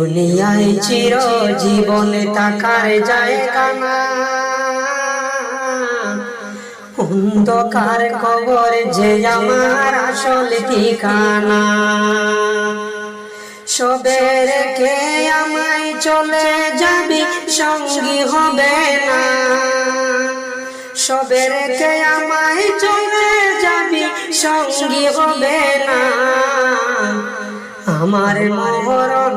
দুনিয়ায় চির জীবন থাকার জায়গা না। অন্ধকার খবর যে আমার আসল ঠিকানা। সবে রেখে আমায় চলে যাবি, সঙ্গী হবে না। সবে রেখে আমায় চলে যাবি, সঙ্গী হবে না। আমার মরণ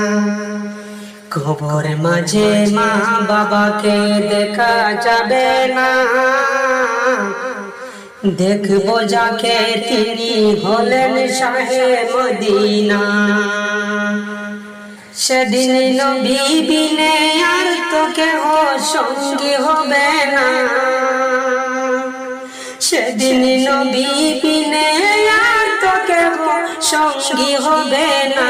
কবর মাঝে মা বাবাকে দেখা যাবে না। দেখব যাকে তিনি হলেন শাহে মদিনা। সেদিন নবী বিনে আর তো কেহ সঙ্গী হবে না। সেদিন নবী বিনে আর তো কেহ সঙ্গী হবে না।